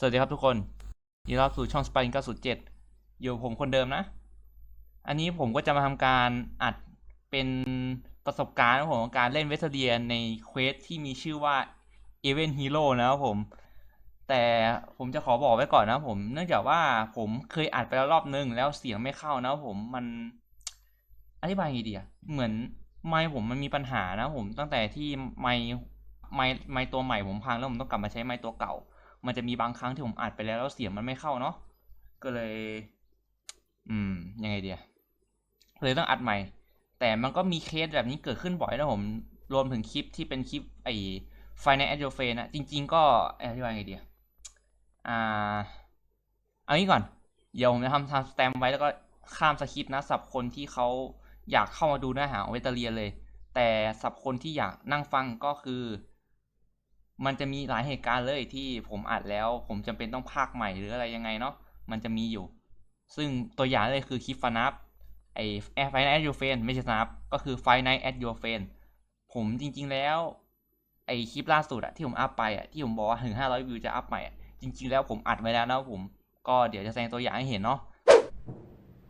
สวัสดีครับทุกคนยินดีต้อนรับสู่ช่องสปาริง907 อยู่ผมคนเดิมนะ อันนี้ผมก็จะมาทำการอัดเป็นประสบการณ์ของผมการเล่นเวสเดียในเควสที่มีชื่อว่า e v e n Hero นะครับผม แต่ผมจะขอบอกไว้ก่อนนะผม เนื่องจากว่าผมเคยอัดไปแล้วรอบนึงแล้วเสียงไม่เข้านะผมมันอธิบายไงดีอะเหมือนไมค์ผมมันมีปัญหานะผมตั้งแต่ที่ไมค์ไมค์ไมค์ตัวใหม่ผมพังแล้วผมต้องกลับมาใช้ไมค์ตัวเก่า มันจะมีบางครั้งที่ผมอัดไปแล้วแล้วเสียงมันไม่เข้าเนาะก็เลย อืม ยังไงเดียเลยต้องอัดใหม่ แต่มันก็มีเคสแบบนี้เกิดขึ้นบ่อยนะผม รวมถึงคลิปที่เป็นคลิปไอ้ไฟในแอดโ f เฟนอะจริง ๆ ก็เอ่ออธิบายไงเดียอ่าเอางี้ก่อน เดี๋ยวผมจะทำทำสแตมไว้แล้วก็ข้ามสคริปต์นะสับคนที่เขาอยากเข้ามาดูเนื้อหาเวตาเลียนเลย แต่สับคนที่อยากนั่งฟังก็คือ มันจะมีหลายเหตุการณ์เลยที่ผมอัดแล้ว ผมจำเป็นต้องพากย์ใหม่หรืออะไรยังไงเนาะมันจะมีอยู่ ซึ่งตัวอย่างเลยคือคลิปฟานับไอ้ไฟไนท์แอดยูเฟนไม่ใช่ฟานับก็คือไฟไนท์แอดยูเฟนผมจริง ๆแล้วไอ้คลิปล่าสุดอะที่ผมอัพไปอะที่ผมบอกว่าถึง 500 วิวจะอัพใหม่อะจริง ๆ แล้วผมอัดไว้แล้วนะผมก็เดี๋ยวจะแสดงตัวอย่างให้เห็นเนาะ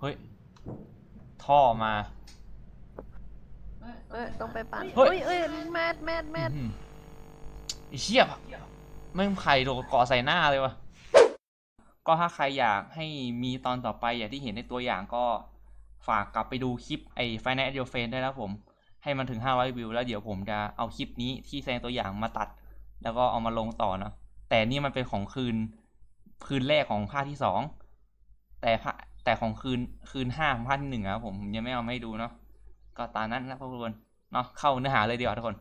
เฮ้ย ท่อมา เอ้ยต้องไปปั่นเฮ้ย เอ้ยเอ้ยแมดแมดแมดอื้อหือ ไอ้เชี่ยไม่งไข่โดนเกาะใส่หน้าเลยวะก็ถ้าใครอยากให้มีตอนต่อไปอย่างที่เห็นในตัวอย่างก็ฝากกลับไปดูคลิปไอ้ f i n a l Your Friend ได้แล้วผม ให้มันถึง 500 วิว แล้วเดี๋ยวผมจะเอาคลิปนี้ที่แสดงตัวอย่างมาตัด แล้วก็เอามาลงต่อเนาะแต่นี่มันเป็นของคืน คืนแรกของภาคที่สองแต่แต่ของคืนคืนห้าของภาคที่หนึ่งครับผมผมยังไม่เอาไมาให้ดูเนาะก็ตามนั้นนะพวกทุกคนเนาะเข้าเนื้อหาเลยดีกว่าทุกคน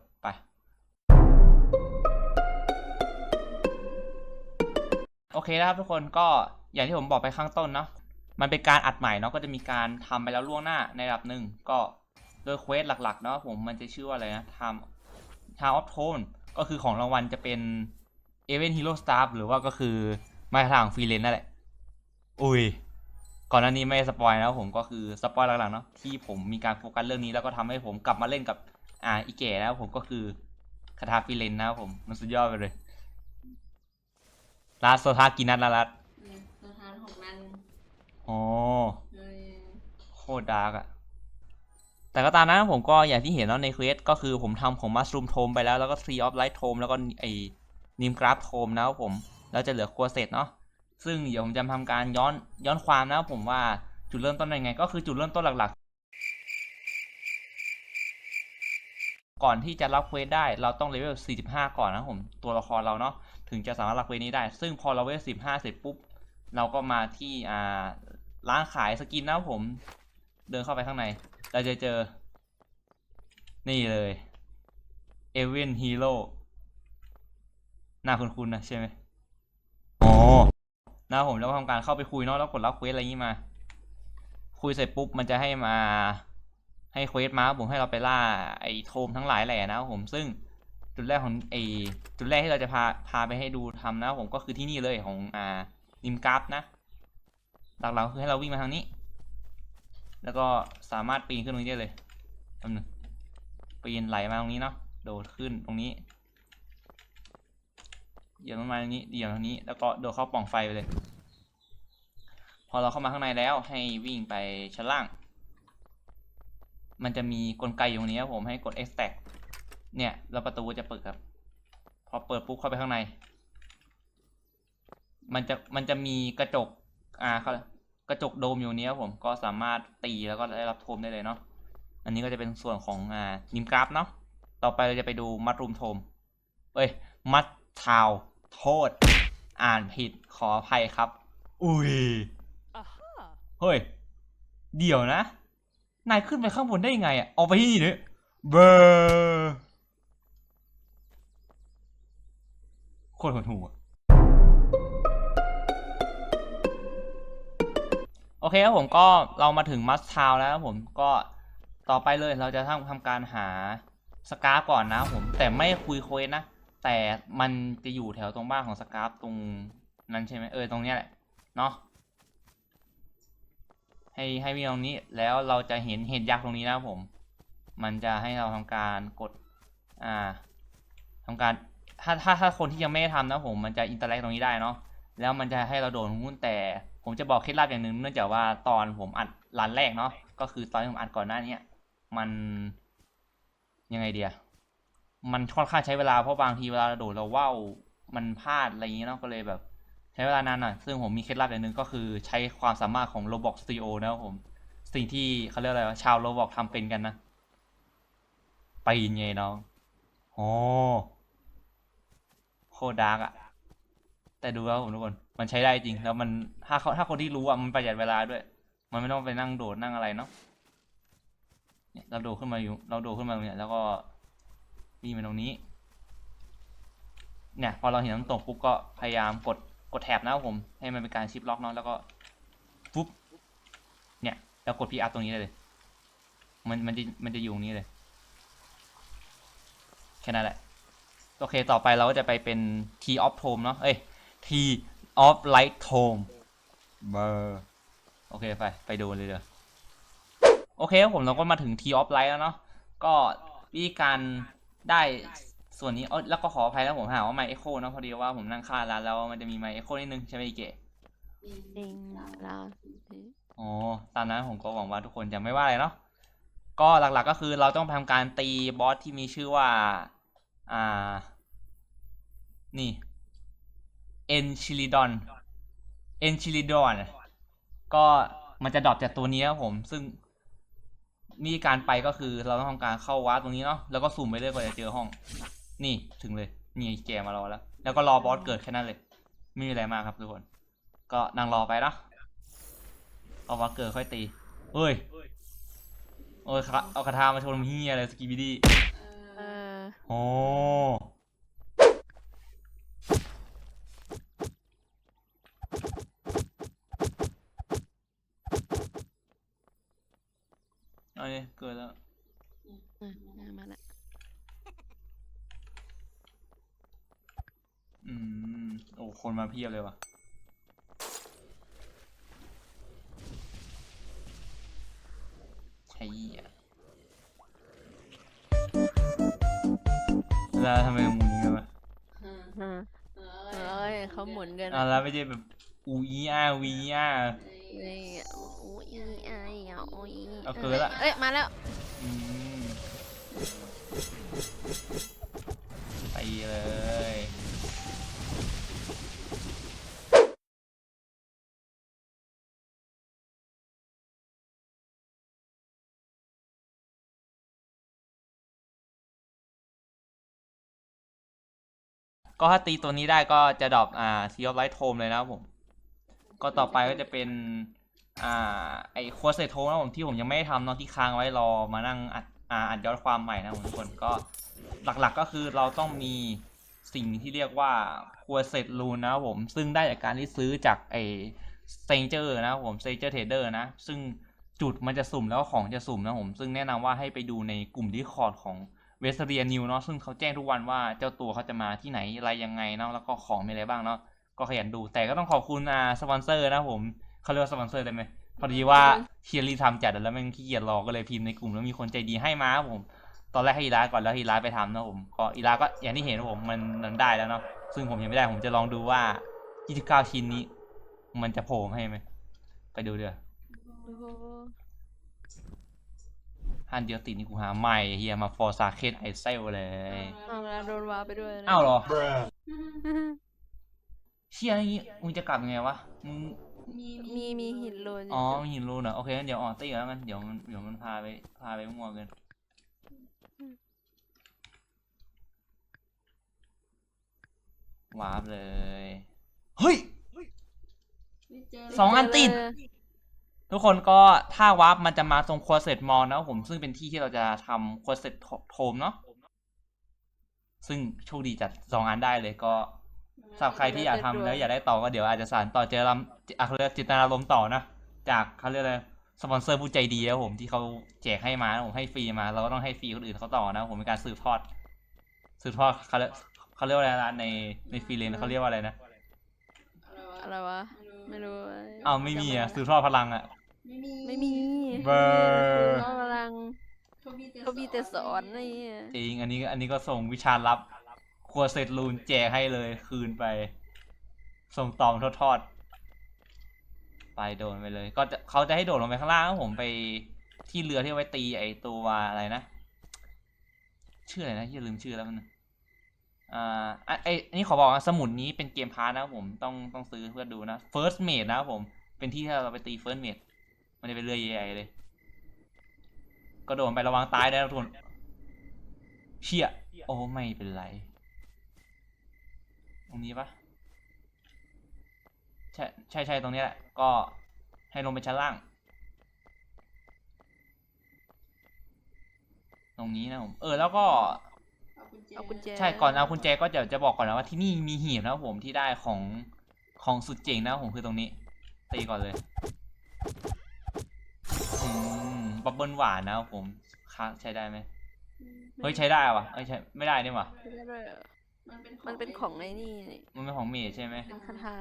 โอเคนะครับทุกคนก็อย่างที่ผมบอกไปข้างต้นเนาะมันเป็นการอัดใหม่เนาะก็จะมีการทำไปแล้วล่วงหน้าในระดับหนึ่งก็โดยเควสหลักๆเนาะผมมันจะชื่อว่าอะไรนะทำทำออฟโทนก็คือของรางวัลจะเป็นเอเวนฮีโร่สตาร์หรือว่าก็คือมาตรฐาของฟรีเลนนั่นแหละ อุ้ย ก่อนหน้านี้ไม่สปอยนะผมก็คือสปอยหลังๆเนาะที่ผมมีการโฟกัสเรื่องนี้แล้วก็ทำให้ผมกลับมาเล่นกับอ่าอีแก่นะผมก็คือคาถาฟรีเลนนะผมมันสุดยอดไปเลย ลาสโซทากินัทละลัดเนี่ยสถานของนันอ๋อเลยโคตรดาร์กอะแต่ก็ตามนั้นผมก็อย่างที่เห็นเนาะในเควสก็คือผมทำของมัส o ูมโทมไปแล้ว แล้วก็ Tree of Light โทมแล้วก็ไอ้นิมกราฟโทมนะครับผม แล้วจะเหลือครัวเสร็จเนาะ ซึ่งเดี๋ยวผมจะทำการย้อนย้อนความนะครับผมว่าจุดเริ่มต้นยังไง ก็คือจุดเริ่มต้นหลักๆ ก่อนที่จะรับเควสได้เราต้องเลเวล 45 ก่อนนะครับผมตัวละครเราเนาะ ถึงจะสามารถรับเควสนี้ได้ ซึ่งพอเราเลเวล15เสร็จปุ๊บ เราก็มาที่อ่าร้านขายสกินนะครับผม เดินเข้าไปข้างใน เราจะเจอ นี่เลยเอเวนฮีโร่หน้าคุณคุณนะใช่ไหมอ๋อนะครับผมแล้วก็ทำการเข้าไปคุยเนาะแล้วกดรับเควสอะไรอย่างนี้มา คุยเสร็จปุ๊บมันจะให้มาให้เควสมาครับผมให้เราไปล่าไอ้โทมทั้งหลายแหล่นะครับผมซึ่ง จุดแรกของไอ้จุดแรกที่เราจะพาพาไปให้ดูทำนะผมก็คือที่นี่เลยของอ่านิมกราฟนะหลักๆคือให้เราวิ่งมาทางนี้ แล้วก็สามารถปีนขึ้นตรงนี้ได้เลยแป๊บนึงปีนไหลมาตรงนี้เนาะโดดขึ้นตรงนี้เหยียบลงมาตรงนี้เหยียบตรงนี้ แล้วก็โดดเข้าปล่องไฟไปเลย พอเราเข้ามาข้างในแล้วให้วิ่งไปชั้นล่าง มันจะมีกลไกอยู่ตรงนี้ครับผมให้กด extract เนี่ยแล้วประตูจะเปิดครับ พอเปิดปุ๊บเข้าไปข้างใน มันจะมันจะมีกระจก อ่าเขากระจกโดมอยู่เนี้ยผมก็สามารถตีแล้วก็ได้รับโทมได้เลยเนาะอันนี้ก็จะเป็นส่วนของอ่านิมกราฟเนาะต่อไปเราจะไปดูมัดรูมโทมเอ้ย มัดทาวโทษ อ่านผิดขออภัยครับ อุ้ยเฮ้ย เดี๋ยวนะ นายขึ้นไปข้างบนได้ยังไงอะออกไปที่นี่เนี่ยเบอร์ โคตรหดหูอะโอเคครับผมก็เรามาถึงมัสทาวแล้วครับผมก็ต่อไปเลยเราจะทำทำการหาสกาฟก่อนนะผมแต่ไม่คุยโคยนะ แต่มันจะอยู่แถวตรงบ้านของสกาฟตรงนั้นใช่ไหมเออตรงนี้แหละเนาะให้ให้วิ่งตรงนี้แล้วเราจะเห็นเห็ดยักษ์ตรงนี้นะผม มันจะให้เราทำการกดอ่าทำการ ถ้าถ้าถ้าคนที่ยังไม่ได้ทำนะผมมันจะอินเตอร์แลกตรงนี้ได้เนาะแล้วมันจะให้เราโดดหุ้นแต่ ผมจะบอกเคล็ดลับอย่างหนึ่งเนื่องจากว่าตอนผมอัดรันแรกเนาะก็คือตอนที่ผมอัดก่อนหน้านี้มันยังไงเดียมันค่อนข้างใช้เวลาเพราะบางทีเวลาเราโดดเราว่าวมันพลาดอะไรอย่างเงี้ยเนาะก็เลยแบบ ใช้เวลานานหน่อยซึ่งผมมีเคล็ดลับอย่างหนึ่งก็คือใช้ความสามารถของ Roblox Studio นะครับผมสิ่งที่เขาเรียกอะไรวะชาว Roblox ทำเป็นกันนะไปีนไงน้องโอ้ โคตรดาร์กอะแต่ดูแล้วผมทุกคน มันใช้ได้จริง แล้วมันถ้าเขาถ้าคนที่รู้อะมันประหยัดเวลาด้วย มันไม่ต้องไปนั่งโดดนั่งอะไรเนาะเนี่ยเราโดดขึ้นมาอยู่ เราโดดขึ้นมาเนี่ยแล้วก็วิ่งไปตรงนี้ เนี่ย พอเราเห็นน้ำตกปุ๊บก็พยายามกดกดแท็บนะครับผม ให้มันเป็นการชิปล็อกเนาะแล้วก็ปุ๊บเนี่ยแล้วกด PR ตรงนี้เลย มันมันจะมันจะอยู่ตรงนี้เลยแค่นั้นแหละ โอเคต่อไปเราก็จะไปเป็น T of Tome เนาะเอ้ย T of Light Tome เบอร์โอเคไปไปดูเลยเดี๋ยวโอเคครับผมเราก็มาถึง T of Light แล้วเนาะก็วิธีการได้ส่วนนี้เอ้ยแล้วก็ขออภัยแล้วผมหาว่าไมค์เอ็โคเนาะพอดีว่าผมนั่งค่าร้านแล้วมันจะมีไมค์เอ็โคนิดนึงใช่ไหมอีเก๋จริงเราอ๋อตามนั้นผมก็หวังว่าทุกคนจะไม่ว่าอะไรเนาะก็หลักๆก็คือเราต้องทำการตีบอสที่มีชื่อว่า อ่า นี่เอนชิลิดอนเอนชิลิดอนก็มันจะดรอปจากตัวนี้ครับผม ซึ่งนี่การไปก็คือเราต้องทำการเข้าวาร์ปตรงนี้เนาะแล้วก็สุ่มไปเรื่อยกว่าจะเจอห้อง นี่ถึงเลยมีแกมารอแล้ว แล้วก็รอบอสเกิดแค่นั้นเลย ไม่มีอะไรมากครับทุกคน ก็นั่งรอไปเนาะเอาวาเกิดค่อยตีเฮ้ยโอ้ยคะเอาคาถามาชนเฮียอะไรสกีบิดี้ อโอ้เอาเนี่ยเกิดแล้วเออมาละอืมโอ้คนมาเพียบเลยว่ะ แล้วทำไมมึงอย่างเงี้ยวะเออเอ้ยเขาหมุนกันอะแล้วไม่ใช่แบบอูอีอาวีอานี่โอ้ยไอ้อะโอ้ยเอาเกินละเอ้ยมาแล้วอืมไปเลย ก็ถ้าตีตัวนี้ได้ก็จะดรอปอ่าทีออฟไลท์โทมเลยนะผม ก็ต่อไปก็จะเป็น อ่า ไอโคสเซโทนะผมที่ผมยังไม่ได้ทำเนาะที่ค้างไว้รอมานั่งอัดอ่าอัดย้อนความใหม่นะผมทุกคนก็หลักๆก็คือเราต้องมีสิ่งที่เรียกว่าโคสเซตรูนนะครับผมซึ่งได้จากการที่ซื้อจากไอเซนเจอร์นะครับผมเซนเจอร์เทรดเดอร์นะ ซึ่งจุดมันจะสุ่มแล้วของจะสุ่มนะผม ซึ่งแนะนำว่าให้ไปดูในกลุ่มดิคอร์ดของ เวสเรียนิวเนาะซึ่งเขาแจ้งทุกวันว่าเจ้าตัวเขาจะมาที่ไหนอะไรยังไงเนาะแล้วก็ของมีอะไรบ้างเนาะก็ขยันดูแต่ก็ต้องขอบคุณอ่าสปอนเซอร์นะผมเขาเรียกว่าสปอนเซอร์ได้ไหมพอดีว่าเฮียรีทำจัดแล้วม่งขี้เกียจรอก็เลยพิมพ์ในกลุ่มแล้วมีคนใจดีให้มาครับผม ตอนแรกให้อีลาก่อนแล้วอีลาไปทำนะผมก็อีลาก็อย่างที่เห็นนะผมมันมันได้แล้วเนาะซึ่งผมยังไม่ได้ผมจะลองดูว่า 29 ชิ้นนี้ มันจะโผล่ให้ไหมไปดูเดี๋ยว อ้โหฮันเดียวติดนี่กูหาใหม่เฮียมาฟอร์ซาเคนไอเซลเลย เอาแล้วโดนวาไปด้วยนะอ้าวเหรอเชี่ยอย่างงี้มึงจะกลับยังไงวะมึงมีมีหินโรยอ๋อมีหินรูนเหรอโอเคงั้นเดี๋ยวออกตีแล้วกันเดี๋ยวมันเดี๋ยวมันพาไปพาไปมั่วเกินวาร์ปเลย เฮ้ยสองอันติด ทุกคนก็ถ้าวาร์ปมันจะมาตรงควอเซตมอลนะครับผมซึ่งเป็นที่ที่เราจะทำควอเซตโทมเนาะซึ่งโชคดีจัดสองอันได้เลยก็สำหรับใครที่อยากทำแล้วอยากได้ต่อก็เดี๋ยวอาจจะสานต่อเจอรำอะเขาเรียกจิตนาลมณ์ต่อนะ จากเขาเรียกอะไรสปอนเซอร์ผู้ใจดีนะครับผมที่เขาแจกให้มานะผมให้ฟรีมา เราก็ต้องให้ฟรีคนอื่นเขาต่อนะ ผมเป็นการสืบทอด สืบทอดเขาเรียกเขาเรียกว่าอะไรนะในในฟรีเลนเขาเรียกว่าอะไรนะอะไรวะไม่รู้อ้าวไม่มีอะสืบทอดพลังอะ ไม่มีเบอร์เขากำลังเขามีแต่สอนนี่จริงอันนี้อันนี้ก็ส่งวิชาลับครัวเซตลูนแจกให้เลยคืนไป ส่งต่อมทอดๆไปโดนไปเลย ก็จะเขาจะให้โดดลงไปข้างล่างแล้วผมไปที่เรือที่เอาไว้ตีไอตัวอะไรนะ ชื่ออะไรนะอย่าลืมชื่อแล้วมันงอ่าอะไออันนี้ขอบอกนะสมุดนี้เป็นเกมพาร์ทนะครับผมต้องต้องซื้อเพื่อดูนะ first mate นะครับผมเป็นที่ที่เราไปตี first mate มันจะเป็นเรือใหญ่ๆเลย ก็โดนไประวังตายได้นะทุกคนเชี่ยโอ้ไม่เป็นไร ตรงนี้ปะใช่ใช่ใช่ตรงนี้แหละ ก็ให้ลงไปชั้นล่าง ตรงนี้นะผมเออแล้วก็เอากุญแจใช่ก่อนเอาคุณแจก็จะจะบอกก่อนนะว่าที่นี่มีหีบนะครับผมที่ได้ของของสุดเจ๋งนะครับผมคือตรงนี้ตีก่อนเลยอืม บับเบิ้ลหวานนะครับผมค้าใช้ได้ไหมเฮ้ยใช้ได้วะเอ้ยใช้ไม่ได้นี่หวะไม่ได้เลยเหรอมันเป็นของไอ้นี่นี่มันเป็นของเมจใช่ไหมเป็นคาถา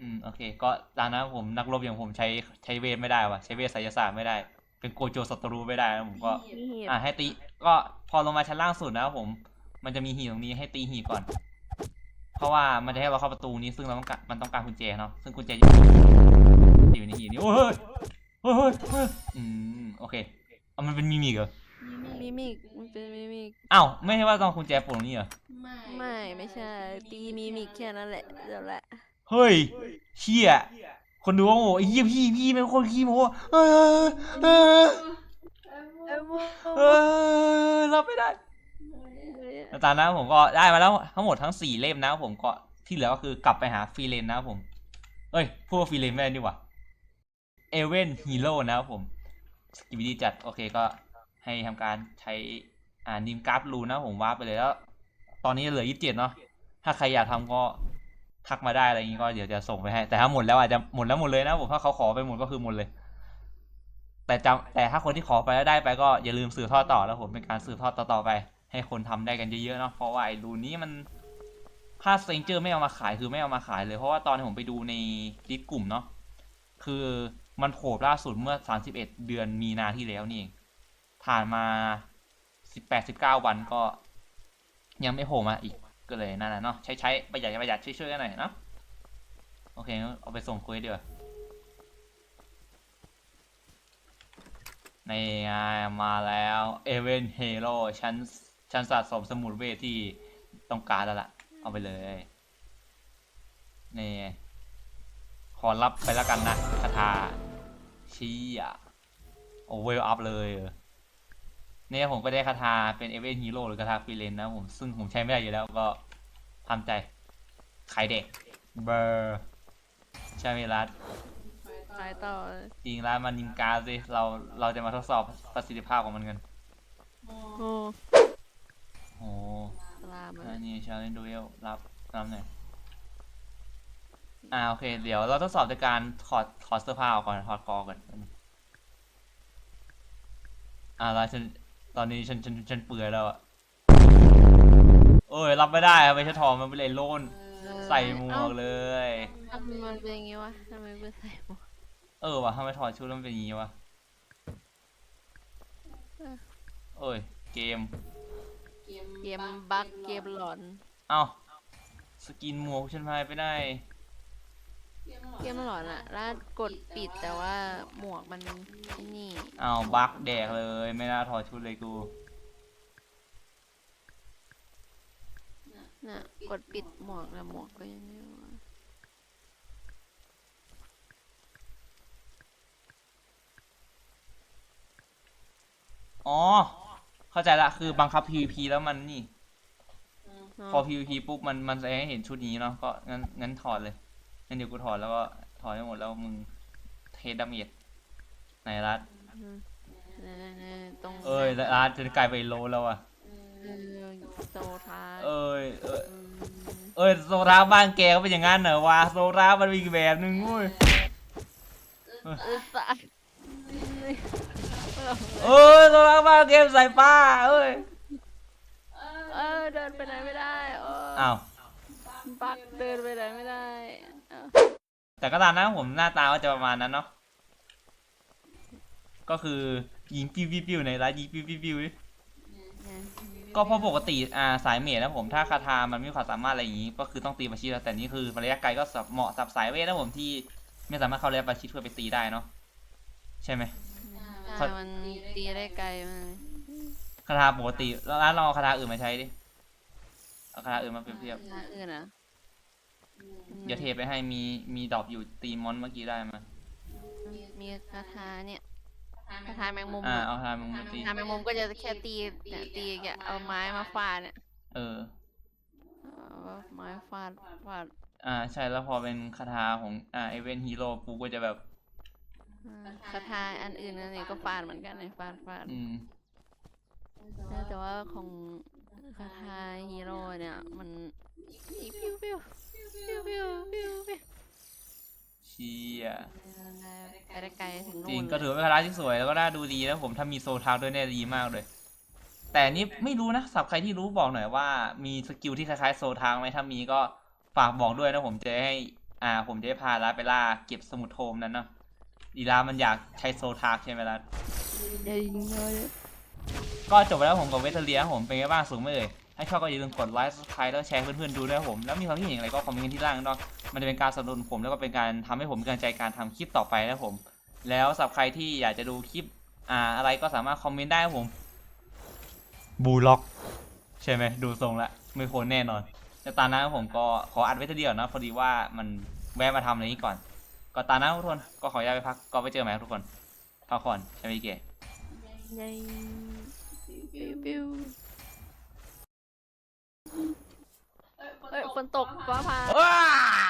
อืมโอเค ก็ตามนั้นผมนักรบอย่างผมใช้ใช้เวทไม่ได้วะใช้เวทไสยศาสตร์ไม่ได้ เป็นโกโจศัตรูไม่ได้นะผมก็มีหีบอ่าให้ตีก็พอลงมาชั้นล่างสุดนะครับผม มันจะมีหีบตรงนี้ให้ตีหีบก่อน เพราะว่ามันจะให้เราเข้าประตูนี้ซึ่งเราต้องการมันต้องการกุญแจเนาะซึ่งกุญแจอยู่อยู่ในหีบนี้โอ้ย เฮ้ยเฮ้ยเฮ้ยเฮ้ยอืมโอเคเอามันเป็นมิมิกเหรอมิมิกมันเป็นมิมิกอ้าวไม่ใช่ว่าต้องกุญแจปลดตรงนี้เหรอไม่ไม่ใช่ ตีมิมิกแค่นั้นแหละเดี๋ยวแหละเฮ้ยเชี่ยคนดูว่าโอ้โหไอ้เหี้ยพี่พี่เป็นคนขี้โม้เออเออเอ้ยโมเออรับไม่ได้แล้วตอนนั้นผมก็ได้มาแล้วทั้งหมดทั้งสี่เล่มนะครับผมก็ที่เหลือก็คือกลับไปหาฟรีเลนนะครับผม เอ้ยพูดว่าฟรีเลนไม่ได้ดีกว่า เอเวนฮีโร่นะครับผมสกิบิดีจัดโอเคก็ให้ทำการใช้อ่านิมการาฟรูนะผมว่าไปเลยแล้ว ตอนนี้เหลือยี่สิบเจ็ดเนาะถ้าใครอยากทำก็ทักมาได้อะไรอย่างงี้ก็เดี๋ยวจะส่งไปให้ แต่ถ้าหมดแล้วอาจจะหมดแล้วหมดเลยนะผมถ้าเขาขอไปหมดก็คือหมดเลย แต่จำแต่ถ้าคนที่ขอไปแล้วได้ไปก็อย่าลืมสืบทอดต่อแล้วผมเป็นการสืบทอดต่อๆไป ให้คนทำได้กันเยอะๆเนาะเพราะว่าไอ้รูนนี้มันถ้าเซนเจอร์ไม่เอามาขายคือไม่เอามาขายเลยเพราะว่าตอนที่ผมไปดูในดิสกลุ่มเนาะคือ มันโผล่ล่าสุดเมื่อ 31 เดือนมีนาที่แล้วนี่เองผ่านมา 18 19 วันก็ ยังไม่โผล่มาอีกก็เลยนั่นแหละเนาะใช้ใช้ประหยัดประหยัดช่วยๆกันหน่อยเนาะโอเคเอาไปส่งคุยดีกว่าในไงมาแล้วเอเวนเฮโร่ฉันฉันสะสมสมุดเวทที่ต้องการแล้วล่ะ เอาไปเลยนี่ ขอรับไปแล้วกันนะคาถาชี้อะโอเวลอัพเลยเออเนี่ยผมก็ได้คาถาเป็นเอเวนฮีโร่หรือคาถาฟรีเลนนะผมซึ่งผมใช้ไม่ได้อยู่แล้วก็ทำใจขายเด็ก เบอร์ใช่ไหมรัดสายต่อจริงแล้วมันยิงการดสิเราเราจะมาทดสอบประสิทธิภาพของมันกันโอ้โอ้ลามาอันนี้ชาเลนดูเอลรับรับหน่อย อ่าโอเค เดี๋ยวเราทดสอบจากการถอดถอดเสื้อผ้าออกก่อนถอดกอก่อนอ่าแล้วฉันตอนนี้ฉันฉันฉันเปื่อยแล้วอะโอ้ยรับไม่ได้อะไม่ใช่ถอดมันไปเลยโลนใส่หมวกเลย ทำไมมันเป็นอย่างงี้วะทำไมเป็นใส่หมวกเออว่ะทำไมถอดชุดแล้วมันเป็นอย่างงี้วะเออโอ้ยเกม เกมบั๊กเกมหลอน เอ้าสกินหมวกฉันหายไปได้ เกมหลอนอะแล้วกดปิดแต่ว่าหมวกมันไอ้นี่อ้าวบั๊กแดกเลยไม่น่าถอดชุดเลยกูน่ะ กดปิดหมวกแล้วหมวกก็ยังไม่ว่าอ๋อ เข้าใจละคือบังคับ PVP แล้วมันนี่ พอ PVP ปุ๊บมันมันจะให้เห็นชุดนี้เนาะก็งั้นงั้นถอดเลย งั้นเดี๋ยวกูถอดแล้วก็ถอดให้หมดแล้วมึงเทสดาเมจไหนรัดอืมเนี่ยๆๆตรงเอ้ยรัดจะกลายไปโลแล้วอะเออโซทาเอ้ยเอ้ยอืมเอ้ยโซราบ้านแกก็เป็นอย่างนั้นเหรอวะโซรามันมีอีกแบบนึงเว้ยเออตายเอ้ยโซราบ้านแกใส่ป้าเอ้ยเออเดินไปไหนไม่ได้เอออ้าวบักเดินไปไหนไม่ได้เอ้า แต่ก็ตามนะผมหน้าตาก็จะประมาณนั้นเนาะก็คือยิงปิ้วปิ้วปิ้วในร้านยิงปิ้วปิ้วปิ้วดิเนี่ยก็เพราะปกติอ่าสายเมจนะผมถ้าคาถามันไม่มีความสามารถอะไรอย่างนี้ ก็คือต้องตีประชิดแล้วแต่นี่คือระยะไกลก็สำเหมาะสำหรับสายเวทนะผมที่ไม่สามารถเข้าระยะประชิดเพื่อไปตีได้เนาะใช่ไหมใช่มันตีได้ไกลมากคาถาปกติแล้วลองเอาคาถาอื่นมาใช้ดิเอาคาถาอื่นมาเปรียบเทียบท่าอื่นอะ เดี๋ยวเทไปให้มีมีดรอปอยู่ตีมอนเมื่อกี้ได้มามีคาถาเนี่ยคาถาแมงมุมอ่าอะเอาคาถามึงมาตีคาถาแมงมุมก็จะแค่ตีเนี่ยตีแกเอาไม้มาฟาดเนี่ยเออ เอาไม้ฟาดฟาดอ่าใช่แล้วพอเป็นคาถาของอ่าเอเวนฮีโร่กูก็จะแบบ อ่าคาถาอันอื่นนั่นนี่ก็ฟาดเหมือนกันเลยฟาดฟาด อืม แต่ว่าของคาถาฮีโร่เนี่ย มัน จริงก็ถือว่าเป็นคาถาที่สวยแล้วก็น่าดูดีนะผมถ้ามีโซทาร์ด้วยเนี่ยดีมากเลย แต่นี่ไม่รู้นะสับใครที่รู้บอกหน่อยว่ามีสกิลที่คล้ายๆโซทางไหมถ้ามีก็ฝากบอกด้วยนะผมจะให้อ่า ผมจะให้พาลาไปล่าเก็บสมุดโทมนั้นเนาะดีลามันอยากใช้โซทาร์ใช่ไหมล่ะก็จบไปแล้วผมกับเวทเลียผมเป็นไงบ้างสูงไหมเอ่ยให้ชอบก็อย่าลืมกดไลค์ซับสไครต์แล้วแชร์เพื่อนๆดูด้วยผมแล้วมีความคิดเห็นอะไรก็คอมเมนต์ที่ล่างเนาะมันจะเป็นการสนับสนุนผมแล้วก็เป็นการทำให้ผมมีกำลังใจการทำคลิปต่อไปนะผม แล้วสำหรับใครที่อยากจะดูคลิปอ่าอะไรก็สามารถคอมเมนต์ได้ครับผม บูล็อก ใช่ไหมดูทรงละไม่โคนแน่นอนแต่ตอนนั้นผมก็ขออัดไว้ทีเดียวนะพอดีว่ามันแวะมาทำอะไรนี้ก่อน ก็ตอนนั้นทุกคนก็ขออนุญาตไปพักก็ไปเจอใหม่ครับทุกคนพักผ่อนใช่ไหมพี่เก๋ใหญ่ปิ้วปิ้วเฮ้ยฝนตกฟ้าผ่า ว้า